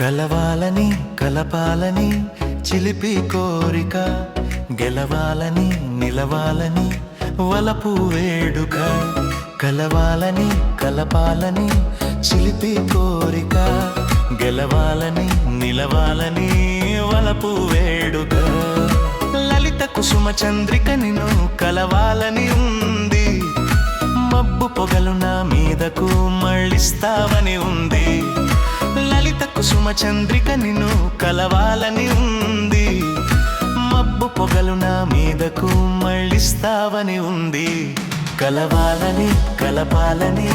కలవాలని కలపాలని చిలిపి కోరిక గెలవాలని నిలవాలని వలపు వేడుక కలవాలని కలపాలని చిలిపి కోరిక గెలవాలని నిలవాలని వలపు వేడుక. లలిత కుసుమ చంద్రిక నిను కలవాలని ఉంది. మబ్బు పొగలు నా మీదకు మళ్ళిస్తావని ఉంది. కుసుమ చంద్రిక నిన్ను కలవాలని ఉంది. మబ్బు పొగలు నా మీదకు మళ్ళిస్తావని ఉంది. కలవాలని కలపాలని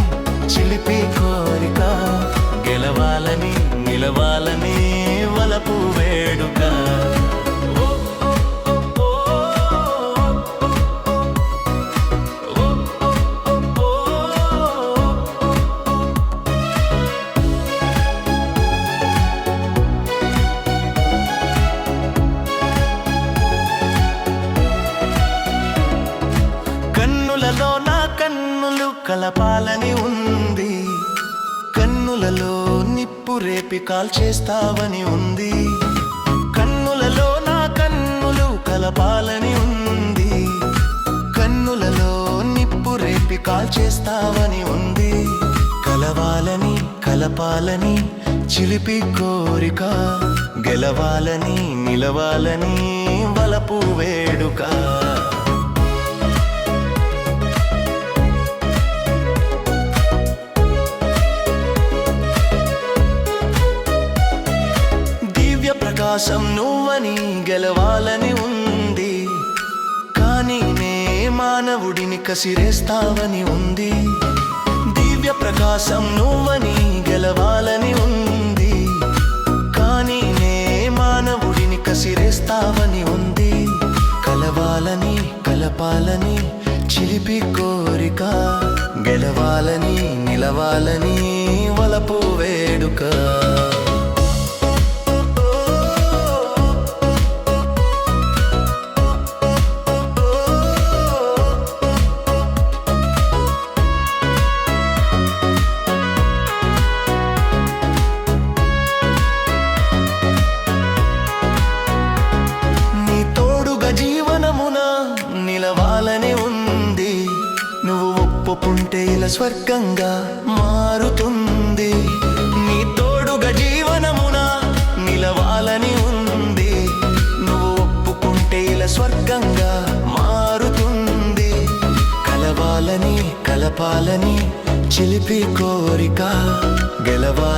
చిలిపి కోరిక కలపాలని ఉంది. కన్నులలో నిప్పు రేపి కాల్చేస్తావని ఉంది. కన్నులలో నా కన్నులు కలపాలని ఉంది. కన్నులలో నిప్పు రేపి కాల్చేస్తావని ఉంది. కలవాలని కలపాలని చిలిపి కోరిక. గెలవాలని నిలవాలని వలపు వేడుక. దివ్య నువ్వని గెలవాలని ఉంది. కానీ నే మానవుడిని కసిరేస్తావని ఉంది. దివ్య ప్రకాశం నువ్వని గెలవాలని ఉంది. కానీ నే మానవుడిని కసిరేస్తావని ఉంది. కలవాలని కలపాలని చిలిపి కోరిక. గెలవాలని నిలవాలని వలపు వేడుక. స్వర్గంగా మారుతుంది. నీ తోడుగా జీవనమున నిలవాలని ఉంది. నువ్వు ఒప్పుకుంటే ఇలా స్వర్గంగా మారుతుంది. కలవాలని కలపాలని చిలిపి కోరిక గెలవాలి